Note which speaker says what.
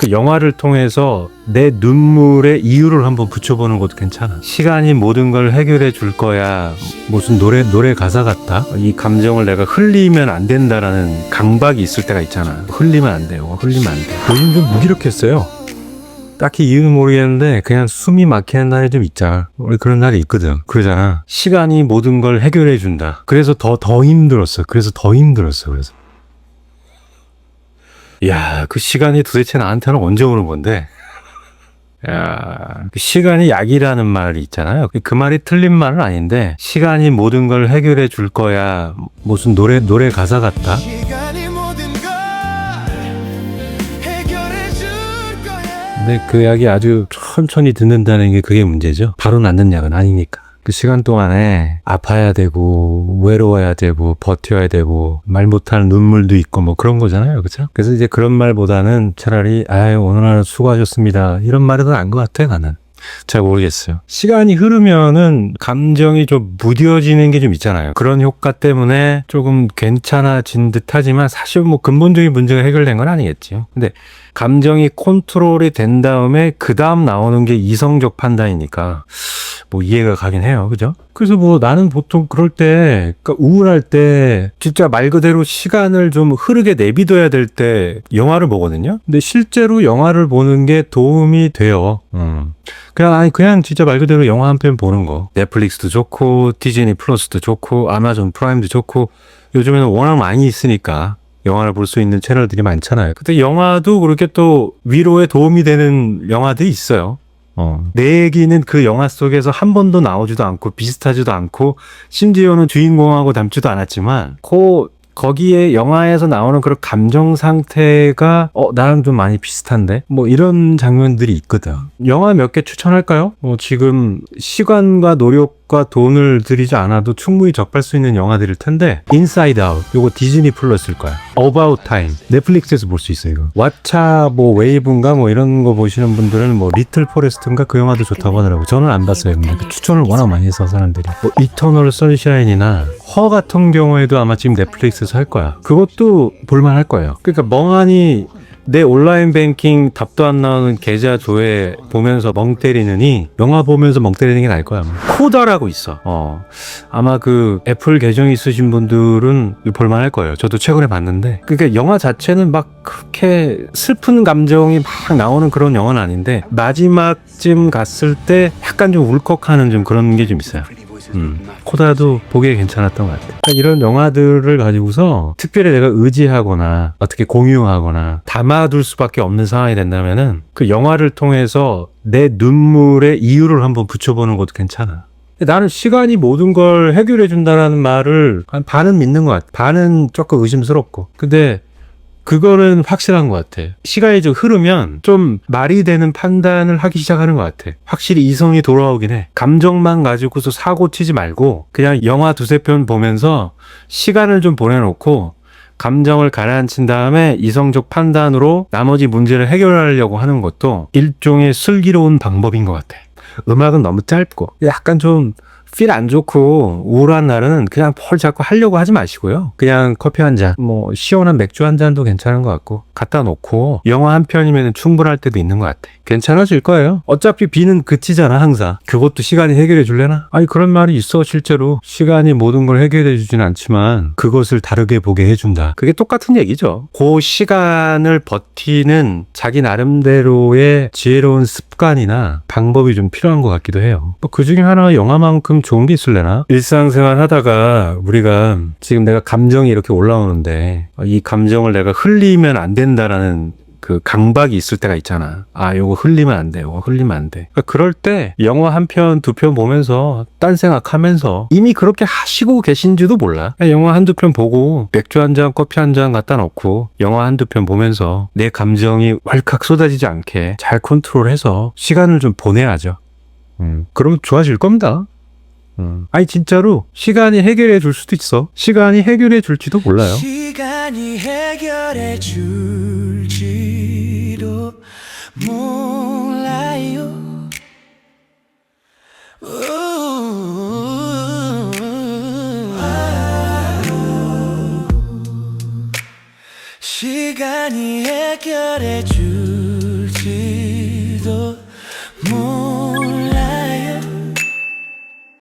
Speaker 1: 그 영화를 통해서 내 눈물에 이유를 한번 붙여보는 것도 괜찮아. 시간이 모든 걸 해결해 줄 거야. 무슨 노래 노래 가사 같다. 이 감정을 내가 흘리면 안 된다라는 강박이 있을 때가 있잖아. 흘리면 안 돼요. 흘리면 안 돼. 요즘 좀 무기력했어요. 딱히 이유는 모르겠는데 그냥 숨이 막히는 날이 좀 있자. 원래 그런 날이 있거든. 그러잖아. 시간이 모든 걸 해결해 준다. 그래서 더 더 힘들었어. 그래서 더 힘들었어. 그래서. 야, 그 시간이 도대체 나한테는 언제 오는 건데? 야, 그 시간이 약이라는 말이 있잖아요. 그 말이 틀린 말은 아닌데, 시간이 모든 걸 해결해 줄 거야. 무슨 노래, 노래 가사 같다? 근데 그 약이 아주 천천히 듣는다는 게 그게 문제죠. 바로 낫는 약은 아니니까. 그 시간 동안에 아파야 되고 외로워야 되고 버텨야 되고 말 못하는 눈물도 있고 뭐 그런 거잖아요. 그렇죠? 그래서 이제 그런 말보다는 차라리 아유 오늘 하루 수고하셨습니다. 이런 말이 더 나은 것 같아 나는. 잘 모르겠어요. 시간이 흐르면은 감정이 좀 무뎌지는 게 좀 있잖아요. 그런 효과 때문에 조금 괜찮아진 듯 하지만 사실 뭐 근본적인 문제가 해결된 건 아니겠지요. 근데 감정이 컨트롤이 된 다음에 그 다음 나오는 게 이성적 판단이니까 뭐 이해가 가긴 해요. 그죠? 그래서 뭐 나는 보통 그럴 때, 그러니까 우울할 때 진짜 말 그대로 시간을 좀 흐르게 내비둬야 될 때 영화를 보거든요. 근데 실제로 영화를 보는 게 도움이 돼요. 음. 그냥 아니 그냥 진짜 말 그대로 영화 한 편 보는 거. 넷플릭스도 좋고 디즈니 플러스도 좋고 아마존 프라임도 좋고 요즘에는 워낙 많이 있으니까 영화를 볼 수 있는 채널들이 많잖아요. 근데 영화도 그렇게 또 위로에 도움이 되는 영화들이 있어요. 어. 내 얘기는 그 영화 속에서 한 번도 나오지도 않고 비슷하지도 않고 심지어는 주인공하고 닮지도 않았지만 그 거기에 영화에서 나오는 그런 감정 상태가 어 나랑 좀 많이 비슷한데 뭐 이런 장면들이 있거든. 영화 몇 개 추천할까요? 뭐 지금 시간과 노력 과 돈을 들이지 않아도 충분히 접할 수 있는 영화들일 텐데 인사이드 아웃 요거 디즈니 플러스일 거야. 어바웃 타임 넷플릭스에서 볼 수 있어요 이거. 왓챠 뭐 웨이브인가 뭐 이런 거 보시는 분들은 뭐 리틀 포레스트인가 그 영화도 좋다고 하더라고. 저는 안 봤어요. 근데 그 추천을 워낙 많이 해서 사람들이 뭐 이터널 선샤인이나 허 같은 경우에도 아마 지금 넷플릭스에서 할 거야. 그것도 볼만 할 거예요. 그러니까 멍하니 내 온라인 뱅킹 답도 안 나오는 계좌 조회 보면서 멍 때리느니 영화 보면서 멍 때리는 게 나을 거야. 코다라고 있어. 어. 아마 그 애플 계정 있으신 분들은 볼만 할 거예요. 저도 최근에 봤는데. 그러니까 영화 자체는 막 그렇게 슬픈 감정이 막 나오는 그런 영화는 아닌데 마지막쯤 갔을 때 약간 좀 울컥하는 좀 그런 게 좀 있어요. 음. 코다도 보기에 괜찮았던 것 같아요. 그러니까 이런 영화들을 가지고서 특별히 내가 의지하거나 어떻게 공유하거나 담아둘 수밖에 없는 상황이 된다면은 그 영화를 통해서 내 눈물에 이유를 한번 붙여보는 것도 괜찮아. 나는 시간이 모든 걸 해결해 준다라는 말을 한 반은 믿는 것 같아. 반은 조금 의심스럽고. 근데 그거는 확실한 것 같아. 시간이 좀 흐르면 좀 말이 되는 판단을 하기 시작하는 것 같아. 확실히 이성이 돌아오긴 해. 감정만 가지고서 사고 치지 말고 그냥 영화 두세 편 보면서 시간을 좀 보내놓고 감정을 가라앉힌 다음에 이성적 판단으로 나머지 문제를 해결하려고 하는 것도 일종의 슬기로운 방법인 것 같아. 음악은 너무 짧고 약간 좀 필 안 좋고 우울한 날은 그냥 뭘 자꾸 하려고 하지 마시고요. 그냥 커피 한 잔, 뭐 시원한 맥주 한 잔도 괜찮은 것 같고 갖다 놓고 영화 한 편이면 충분할 때도 있는 것 같아. 괜찮아질 거예요. 어차피 비는 그치잖아 항상. 그것도 시간이 해결해 줄래나? 아니 그런 말이 있어 실제로. 시간이 모든 걸 해결해 주진 않지만 그것을 다르게 보게 해준다. 그게 똑같은 얘기죠. 그 시간을 버티는 자기 나름대로의 지혜로운 습관이나 방법이 좀 필요한 것 같기도 해요. 뭐 그 중에 하나가 영화만큼 좋은 게 있을래나? 일상생활 하다가 우리가 지금 내가 감정이 이렇게 올라오는데 이 감정을 내가 흘리면 안 된다라는 그 강박이 있을 때가 있잖아. 아, 요거 흘리면 안 돼. 요거 흘리면 안 돼. 그럴 때 영화 한 편, 두 편 보면서 딴 생각하면서 이미 그렇게 하시고 계신지도 몰라. 영화 한두 편 보고 맥주 한 잔, 커피 한 잔 갖다 놓고 영화 한두 편 보면서 내 감정이 왈칵 쏟아지지 않게 잘 컨트롤해서 시간을 좀 보내야죠. 음, 그러면 좋아질 겁니다. 음. 아니 진짜로 시간이 해결해 줄 수도 있어. 시간이 해결해 줄지도 몰라요.
Speaker 2: 시간이 해결해 줄지도 몰라요 우. 시간이 해결해 줄모